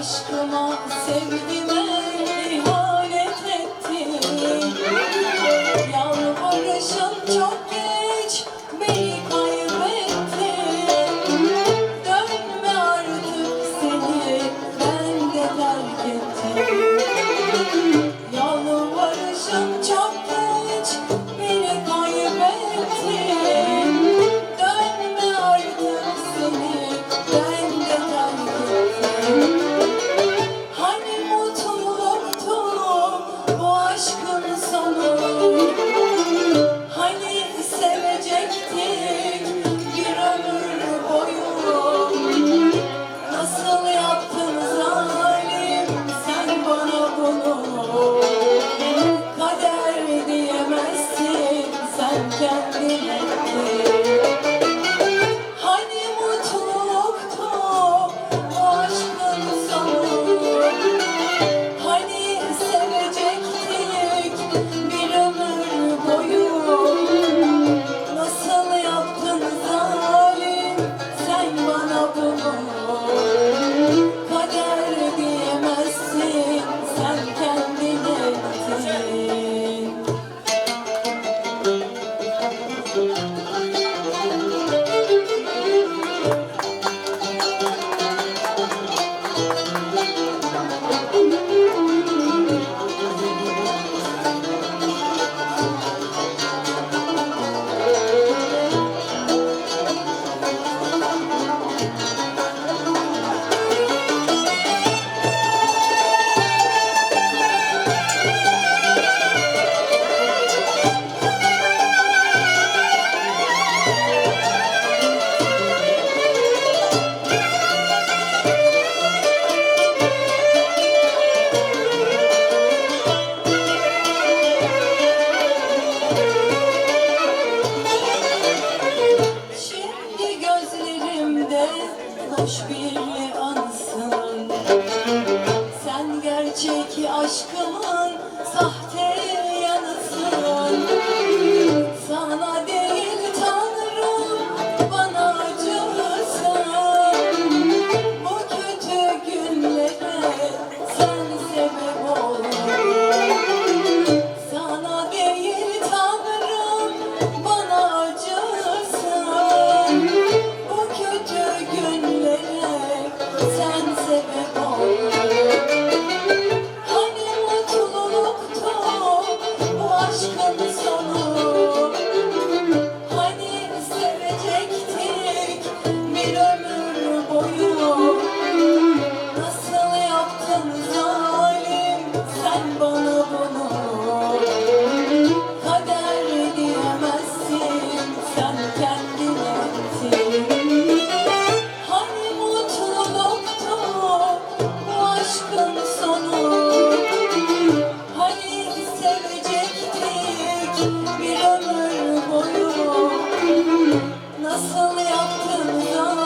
Aşkıma, sevgime ihanet ettin. Yalvarışın çok geç beni kaybettin. Dönme artık seni ben de terk ettim. Thank you. ki aşkımın sahte ömür boyu Nasıl yaptın da